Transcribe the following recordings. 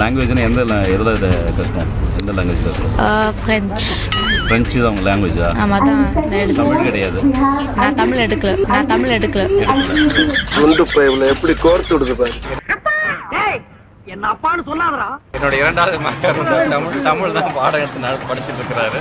லாங்குவேஜ்னா எந்த எதில் இது கஷ்டம் எந்த லாங்குவேஜ் கஷ்டம் ஃப்ரெஞ்ச் ஃப்ரெஞ்சு தான் உங்கள் லாங்குவேஜா ஆமாம் தான் தமிழ் கிடையாது. நான் தமிழ் எடுக்கல. நான் தமிழ் எடுக்கல. எப்படி கோர்த்து விடுது பாரு. என்னோட இரண்டாவது மகன் வந்து தமிழ் தமிழ் தான் பாடம் எடுத்து நட- படிச்சுட்டு இருக்கிறாரு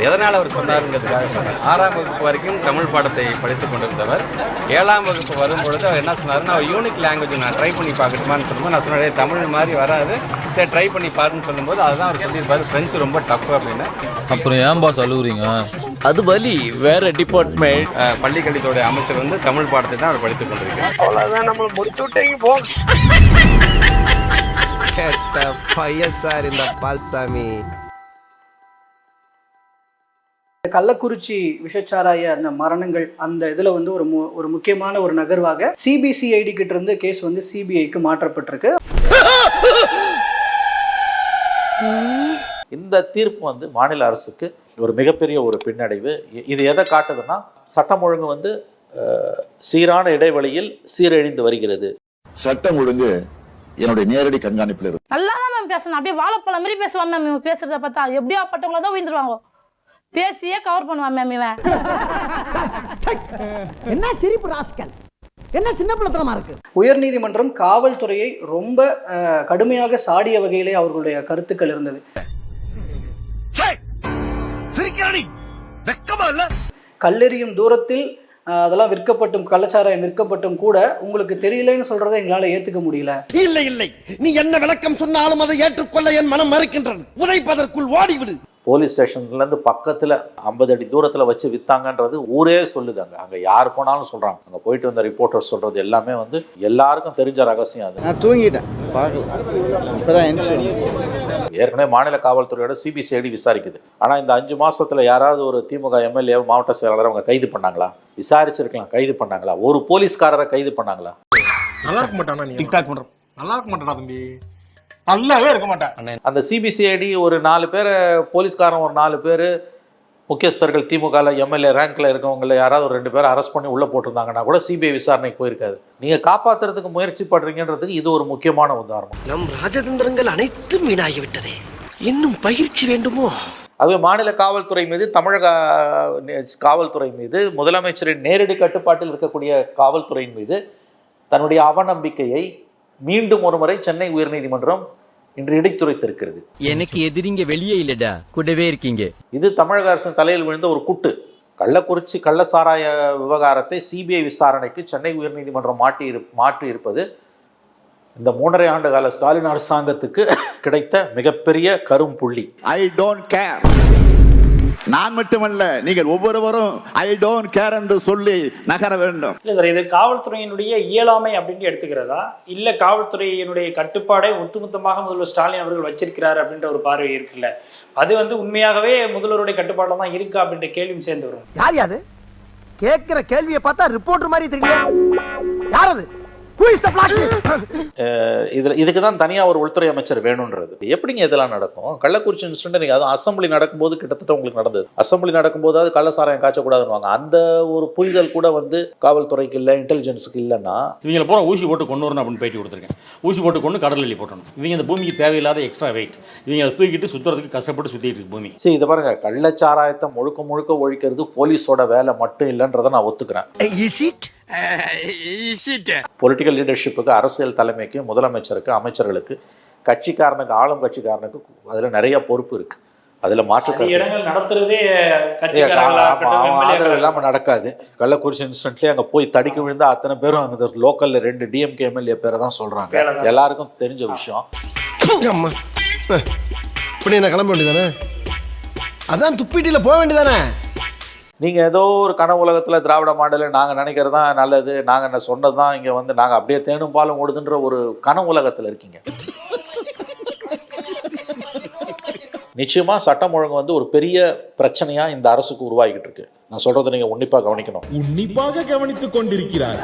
எதனால் அவர் சொன்னாருங்கிறதுக்காக சொன்னார் ஆறாம் வகுப்பு வரைக்கும் தமிழ் பாடத்தை படித்துக் கொண்டிருந்தவர். ஏழாம் வகுப்பு வரும்பொழுது அவர் என்ன சொன்னாருன்னா அவர் யூனிக் லாங்குவேஜ் நான் ட்ரை பண்ணி பார்க்கட்டுமான்னு சொல்லும்போது நான் சொன்னேன் தமிழ் மாதிரி வராது. சரி ட்ரை பண்ணி பாருன்னு சொல்லும்போது அதுதான் அவர் சொல்லியிருப்பாரு. ஃப்ரெஞ்சு ரொம்ப டஃப் அப்படின்னு. அப்புறம் ஏன் பாஸ் அழுகுறீங்க அது வலி வேற டிபார்ட்மெண்ட் பள்ளிக்கல்வித்துறை அமைச்சர் வந்து தமிழ் பாடத்தை தான் அவர் படித்துக் கொண்டிருக்கிறார். அவ்வளவுதான் நம்மள முடிச்சு விட்டீங்க போ கெட்ட பையன் சார் இந்த பால்சாமி. கள்ளக்குறிச்சி விஷச்சாராய அந்த மரணங்கள் அந்த இதுல வந்து ஒரு மு- ஒரு முக்கியமான ஒரு நகர்வாக சிபிசிஐடி கிட்ட இருந்து கேஸ் வந்து சிபிஐக்கு மாற்றப்பட்டிருக்கு. இந்த தீர்ப்பு வந்து மாநில அரசுக்கு ஒரு மிகப்பெரிய ஒரு பின்னடைவு. இது எதை காட்டுதுன்னா சட்டம் ஒழுங்கு வந்து சீரான இடைவெளியில் சீரழிந்து வருகிறது. சட்டம் ஒழுங்கு என்னுடைய நேரடி கண்காணிப்பில் இருக்கு நல்லா தான் மேம் பேசணும். அப்படியே வாழைப்பழம் மாதிரி பேசுவான் மேம் இவன். பேசுறத பார்த்தா எப்படியா பட்டவங்கள தான் உயிர்ந்துருவாங்க பேசியே கவர் பண்ணுவான் மேம் இவன். என்ன சிரிப்பு ராஸ்கல்? என்ன சின்ன பிள்ளைத்தனமா இருக்கு? உயர்நீதிமன்றம் காவல்துறையை ரொம்ப அஹ், கடுமையாக சாடிய வகையிலே அவர்களுடைய கருத்துக்கள் இருந்தது. கல்லெறியும் தூரத்தில் அதெல்லாம் விற்கப்பட்டும் கள்ளச்சாராயம் விற்கப்பட்டும் கூட உங்களுக்கு தெரியலன்னு சொல்றதை எங்களால ஏத்துக்க முடியல. இல்லை இல்லை. நீ என்ன விளக்கம் சொன்னாலும் அதை ஏற்றுக்கொள்ள என் மனம் மறுக்கின்றது. உதைப்பதற்குள் ஓடிவிடு. போலீஸ் ஸ்டேஷன்லேருந்து பக்கத்தில் ஐம்பது அடி தூரத்தில் வச்சு வித்தாங்கன்றது ஊரே சொல்லுது அங்கே. அங்கே யார் போனாலும் சொல்கிறாங்க அங்கே போயிட்டு வந்த ரிப்போர்ட்டர் சொல்கிறது எல்லாமே வந்து எல்லாருக்கும் தெரிஞ்ச ரகசியம் அது. நான் தூங்கிட்டேன். பார்க்கல. இப்பதான் எந்திரிச்சு ஏற்கனவே மாநில காவல்துறையோட சிபிசிஐடி விசாரிக்குது. ஆனால் இந்த அஞ்சு மாசத்துல யாராவது ஒரு திமுக எம்எல்ஏ மாவட்ட செயலாளர் அவங்க கைது பண்ணாங்களா? விசாரிச்சிருக்கலாம். கைது பண்ணாங்களா? ஒரு போலீஸ்காரரை கைது பண்ணாங்களா? நல்லா இருக்க மாட்டானா நீ? டிக்டாக் பண்ற நல்லா இருக்க மாட்டானா தம்பி? நல்லாவே இருக்க மாட்டேன் அந்த சிபிசிஐடி ஒரு நாலு பேரை போலீஸ்காரன் ஒரு நாலு பேர் முக்கியஸ்தர்கள் திமுகவில் எம்எல்ஏ ரேங்க்ல இருக்கவங்கள யாராவது ஒரு ரெண்டு பேரை அரெஸ்ட் பண்ணி உள்ளே போட்டிருந்தாங்கன்னா கூட சிபிஐ விசாரணைக்கு போயிருக்காது. நீங்கள் காப்பாத்துறதுக்கு முயற்சி பண்றீங்கன்றதுக்கு இது ஒரு முக்கியமான உதாரணம். நம் ராஜதந்திரங்கள் அனைத்தும் வீணாகிவிட்டதே. இன்னும் பயிற்சி வேண்டுமோ? அதுவே மாநில காவல்துறை மீது தமிழக காவல்துறை மீது முதலமைச்சரின் நேரடி கட்டுப்பாட்டில் இருக்கக்கூடிய காவல்துறையின் மீது தன்னுடைய அவநம்பிக்கையை மீண்டும் ஒரு முறை சென்னை உயர்நீதிமன்றம் இன்று இடைத்துரைத்திருக்கிறது. எனக்கு எதிரிங்க வெளியே இல்லடா. கூடவே இருக்கீங்க. இது தமிழக அரசின் தலையில் விழுந்த ஒரு குட்டு. கள்ளக்குறிச்சி கள்ளசாராய விவகாரத்தை சிபிஐ விசாரணைக்கு சென்னை உயர்நீதிமன்றம் மாட்டி இரு மாற்றி இருப்பது இந்த மூன்றரை ஆண்டு கால ஸ்டாலின் அரசாங்கத்துக்கு கிடைத்த மிகப்பெரிய கரும் புள்ளி ஐ டோன்ட் கேர் நான் மட்டுமல்ல நீங்கள் ஒவ்வொருவரும் ஐ டோன்ட் கேர் என்று சொல்லி நகர வேண்டும். இல்ல சார் இது காவல்துறையினுடைய இயலாமை அப்படின்னு எடுத்துக்கிறதா? இல்ல காவல்துறையினுடைய கட்டுப்பாடை ஒட்டுமொத்தமாக முதல்வர் ஸ்டாலின் அவர்கள் வச்சிருக்கிறார் அப்படின்ற ஒரு பார்வை இருக்குல்ல? அது வந்து உண்மையாகவே முதல்வருடைய கட்டுப்பாடுல தான் இருக்கா அப்படின்ற கேள்வியும் சேர்ந்து வரும். யார் யாது? கேக்குற கேள்வியை பார்த்தா ரிப்போர்ட்டர் மாதிரி தெரியல யார் அது? இதுல இதுக்கு தான் தனியாக ஒரு உள்துறை அமைச்சர் வேணுன்றது எப்படிங்க இதெல்லாம் நடக்கும்? கள்ளக்குறிச்சி இன்சிடென்ட் நீங்கள் அதுவும் அசம்பிளி நடக்கும்போது கிட்டத்தட்ட உங்களுக்கு நடந்தது. அசம்பிளி நடக்கும்போதாவது கள்ளசாராயம் காய்ச்சக்கூடாதுன்னு அந்த ஒரு புரிதல் கூட வந்து காவல்துறைக்கு இல்லை இன்டெலிஜென்ஸுக்கு இல்லைன்னா இவங்களை பூரா ஊசி போட்டு கொண்டு வரணும் அப்படின்னு பேட்டி கொடுத்துருக்கேன். ஊசி போட்டு கொண்டு கடல் எல்லி போட்டணும். இவங்க இந்த பூமிக்கு தேவையில்லாத எக்ஸ்ட்ரா வெயிட் இவங்க அதை தூக்கிட்டு சுத்துறதுக்கு கஷ்டப்பட்டு சுத்திட்டு இருக்கு பூமி. சரி இதை பாருங்க. கள்ளச்சாராயத்தை முழுக்க முழுக்க ஒழிக்கிறது போலீஸோட வேலை மட்டும் இல்லைன்றதை நான் ஒத்துக்கிறேன். Is it? பொலிட்டிக்கல் லீடர்ஷிப்புக்கு அரசியல் தலைமைக்கு முதலமைச்சருக்கு அமைச்சர்களுக்கு கட்சிக்காரனுக்கு ஆளும் கட்சிக்காரனுக்கு அதில் நிறைய பொறுப்பு இருக்கு. அதில் மாற்று இடங்கள் நடத்துறதே ஆதரவு இல்லாமல் நடக்காது. கள்ளக்குறிச்சி இன்ஸ்டன்ட்லேயே அங்கே போய் தடிக்க விழுந்தா அத்தனை பேரும் அங்கே லோக்கலில் ரெண்டு டிஎம்கே எம்எல்ஏ பேரை தான் சொல்கிறாங்க. எல்லாருக்கும் தெரிஞ்ச விஷயம். அம்மா இப்படி நான் கிளம்ப வேண்டியதானே அதான் துப்பிட்டில போக வேண்டியதானே நீங்கள் ஏதோ ஒரு கனவு உலகத்தில் திராவிட மாடல் நாங்கள் நினைக்கிறது தான் நல்லது நாங்கள் என்ன சொன்னது தான் இங்கே வந்து நாங்கள் அப்படியே தேனும் பாலும் ஓடுதுன்ற ஒரு கனவு உலகத்தில் இருக்கீங்க. நிச்சயமா சட்டம் ஒழுங்கு வந்து ஒரு பெரிய பிரச்சனையா இந்த அரசுக்கு உருவாகிட்டு இருக்கு. நான் சொல்றதை நீங்க உன்னிப்பா கவனிக்கணும். உன்னிப்பாக கவனித்துக் கொண்டிருக்கிறார்.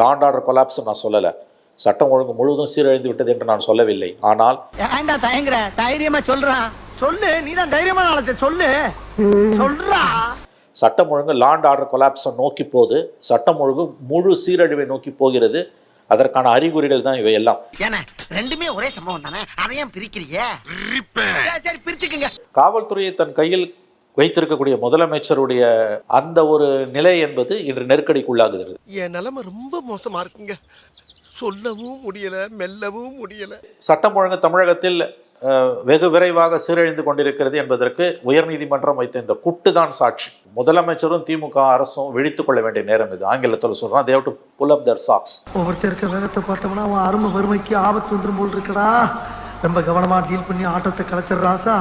லாண்ட் ஆர்டர் கொலாப்ஸ் நான் சொல்லல. சட்டம் ஒழுங்கு முழுவதும் சீரழிந்து விட்டது என்று நான் சொல்லவில்லை. ஆனால் தைரியமா சொல்றான் சொல்லு நீ தான் தைரியமா நாளத்தை சொல்லு. சொல்றா. சட்டம் ஒழுங்கு லாண்ட் ஆர்டர் கொலாப்ஸை நோக்கி போகுது. சட்டம் ஒழுங்கு முழு சீரழிவை நோக்கி போகிறது. அதற்கான அறிகுறிகள் தான் இவை எல்லாம். ஏன்னா ரெண்டுமே ஒரே சம்பவம் தானே? அதையும் பிரிக்கிறீங்க சரி பிரிச்சுக்குங்க. காவல்துறையை தன் கையில் வைத்திருக்கக்கூடிய முதலமைச்சருடைய அந்த ஒரு நிலை என்பது இன்று நெருக்கடிக்குள்ளாகுகிறது என் நிலைமை ரொம்ப மோசமா இருக்குங்க. சொல்லவும் முடியல மெல்லவும் முடியல. சட்டம் ஒழுங்கு தமிழகத்தில் வெகு விரைவாக சீரழிந்து கொண்டிருக்கிறது என்பதற்கு உயர்நீதிமன்றம் வைத்த இந்த குட்டு தான் சாட்சி. முதலமைச்சரும் திமுக அரசும் விழித்துக் கொள்ள வேண்டிய நேரம் இது. ஆங்கிலத்தில் சொல்றான் they've to pull up their socks ஒவ்வொருத்தர் இருக்க வேகத்தை பார்த்தோம்னா அவன் அருமை வறுமைக்கு ஆபத்து வந்துரும் போல் இருக்கடா. ரொம்ப கவனமா டீல் பண்ணி ஆட்டத்தை கலைச்சிடுறாசா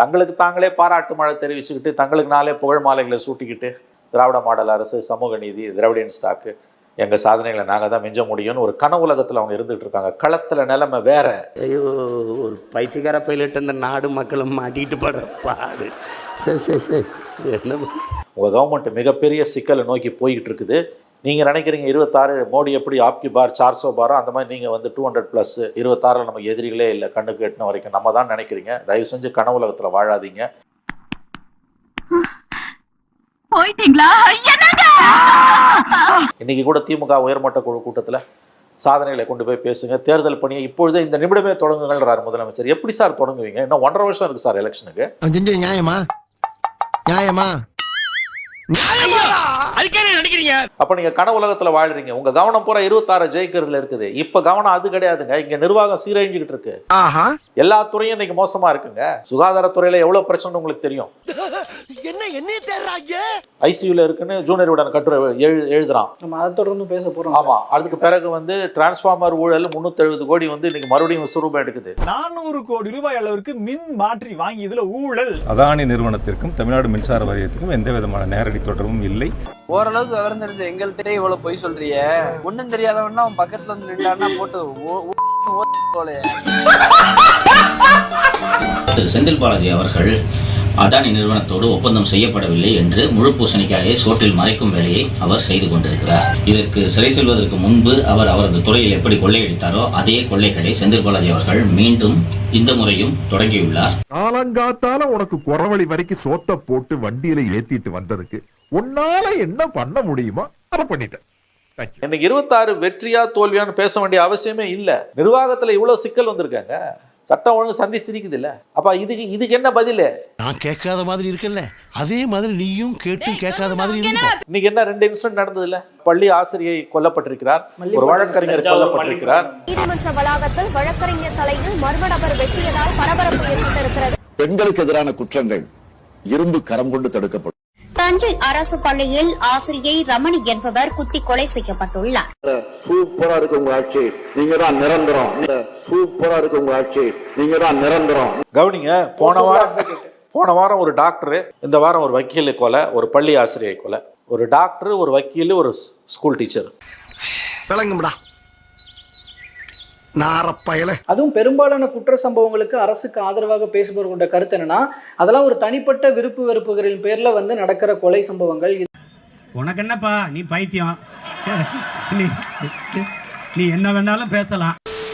தங்களுக்கு தாங்களே பாராட்டு மழை தெரிவிச்சுக்கிட்டு தங்களுக்கு நாளே புகழ் மாலைகளை சூட்டிக்கிட்டு திராவிட மாடல் அரசு சமூக நீதி திராவிடியன் ஸ்டாக்கு எங்க சாதனைகளை நாங்க தான் மிஞ்ச முடியும்னு ஒரு கனவு உலகத்துல அவங்க இருந்துட்டு இருக்காங்க. களத்துல நிலைமை வேற. ஐயோ ஒரு பைத்தியக்கார பைலட் அந்த நாடு மக்களும் மாட்டிட்டு படுற பாடு. சரி சரி சரி என்ன? உங்க கவர்மெண்ட் மிகப்பெரிய சிக்கலை நோக்கி போய்கிட்டு இருக்குது. நீங்க நினைக்கிறீங்க இருபத்தாறு மோடி எப்படி ஆப்கி பார் சார்சோ பாரோ அந்த மாதிரி நீங்க வந்து டூ ஹண்ட்ரட் பிளஸ் இருபத்தாறுல நமக்கு எதிரிகளே இல்லை கண்ணுக்கு எட்டின வரைக்கும். நம்ம தான் நினைக்கிறீங்க. தயவு செஞ்சு கனவு உலகத்துல வாழாதீங்க. போயிட்டீங்களா? இன்னைக்கு கூட திமுக உயர்மட்ட குழு கூட்டத்துல சாதனைகளை கொண்டு போய் பேசுங்க. தேர்தல் பணியை இப்பொழுதே இந்த நிமிடமே தொடங்குங்கள்ன்றார் முதலமைச்சர். எப்படி சார் தொடங்குவீங்க? இன்னும் ஒன்றரை வருஷம் இருக்கு சார் எலெக்ஷனுக்கு. நியாயமா? நியாயமா? அப்ப நீங்க கனவு உலகத்துல வாழ்றீங்க. உங்க கவனம் பூரா இருபத்தாறு ஜெயிக்கிறதுல இருக்குது. இப்ப கவனம் அது கிடையாதுங்க. இங்க நிர்வாகம் சீரழிஞ்சுக்கிட்டு இருக்கு. ஆஹா. எல்லா துறையும் இன்னைக்கு மோசமா இருக்குங்க. சுகாதாரத்துறையில எவ்வளவு பிரச்சனை உங்களுக்கு தெரியும். என்ன என்ன தேடுறாங்க ஐசியூல இருக்குன்னு ஜூனியர் கட்டுரை எழு எழுதுறான் நம்ம அதை தொடர்ந்து பேச போறோம் ஆமா அதுக்கு பிறகு வந்து டிரான்ஸ்ஃபார்மர் ஊழல் முன்னூத்தி எழுபது கோடி வந்து இன்னைக்கு மறுபடியும் விஸ்வரூபம் எடுக்குது நானூறு கோடி ரூபாய் அளவிற்கு மின் மாற்றி வாங்கியதுல ஊழல் அதானி நிறுவனத்திற்கும் தமிழ்நாடு மின்சார வாரியத்திற்கும் எந்த விதமான நேரடி தொடர்பும் இல்லை ஓரளவுக்கு விவரம் தெரிஞ்ச எங்கள்கிட்ட இவ்வளவு பொய் சொல்றிய ஒண்ணும் தெரியாதவன்னா அவன் பக்கத்துல வந்து நின்றான்னா போட்டு செந்தில் பாலாஜி அவர்கள் அதானி நிறுவனத்தோடு ஒப்பந்தம் செய்யப்படவில்லை என்று முழு பூசணிக்காயை சோற்றில் மறைக்கும் வேலையை அவர் செய்து கொண்டிருக்கிறார். இதற்கு சிறை செல்வதற்கு முன்பு அவர் அவரது துறையில் எப்படி கொள்ளையடித்தாரோ அதே கொள்ளைகளை செந்தில் பாலாஜி அவர்கள் மீண்டும் இந்த முறையும் தொடங்கியுள்ளார். காலங்காத்தால உனக்கு குறவழி வரைக்கும் சோத்த போட்டு வண்டியில ஏத்திட்டு வந்ததுக்கு உன்னால என்ன பண்ண முடியுமோ அதை பண்ணிட்டேன். இன்னைக்கு இருபத்தாறு வெற்றியா தோல்வியான்னு பேச வேண்டிய அவசியமே இல்ல. நிர்வாகத்துல இவ்வளவு சிக்கல் வந்திருக்காங்க. சட்டம் ஒழுங்கு சந்தி சிரிக்குது இல்ல அப்ப இதுக்கு இதுக்கு என்ன பதில்? நான் கேட்காத மாதிரி இருக்கல அதே மாதிரி நீயும் கேட்டும் கேட்காத மாதிரி இன்னைக்கு என்ன ரெண்டு இன்சிடென்ட் நடந்தது இல்ல பள்ளி ஆசிரியை கொல்லப்பட்டிருக்கிறார். ஒரு வழக்கறிஞர் கொல்லப்பட்டிருக்கிறார். நீதிமன்ற வளாகத்தில் வழக்கறிஞர் தலையில் மர்ம நபர் வெட்டியதால் பரபரப்பு ஏற்பட்டிருக்கிறது. பெண்களுக்கு எதிரான குற்றங்கள் இரும்பு கரம் கொண்டு தடுக்கப்படும். தஞ்சை அரசு பள்ளியில் ஆசிரியை ரமணி என்பவர் குத்தி கொலை செய்யப்பட்டுள்ளார். சூப்பரா இருக்கு உங்க ஆட்சி. நீங்க தான் நிரந்தரம். சூப்பரா இருக்கு உங்க ஆட்சி. நீங்க தான் நிரந்தரம். கவனிங்க போன வாரம் போன வாரம் ஒரு டாக்டர் இந்த வாரம் ஒரு வக்கீல் கொலை ஒரு பள்ளி ஆசிரியை கொலை. ஒரு டாக்டர் ஒரு வக்கீல் ஒரு ஸ்கூல் டீச்சர். விளங்கும்டா. நாரப்பயல. அதுவும் பெரும்பாலான குற்ற சம்பவங்களுக்கு அரசுக்கு ஆதரவாக பேசுபவர் கொண்ட கருத்து என்னன்னா அதெல்லாம் ஒரு தனிப்பட்ட விருப்பு வெறுப்புகளின் பேர்ல வந்து நடக்கிற கொலை சம்பவங்கள். உனக்கு என்னப்பா? நீ பைத்தியம். நீ நீ என்ன வேணாலும் பேசலாம்.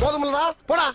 போதுமில்லடா போடா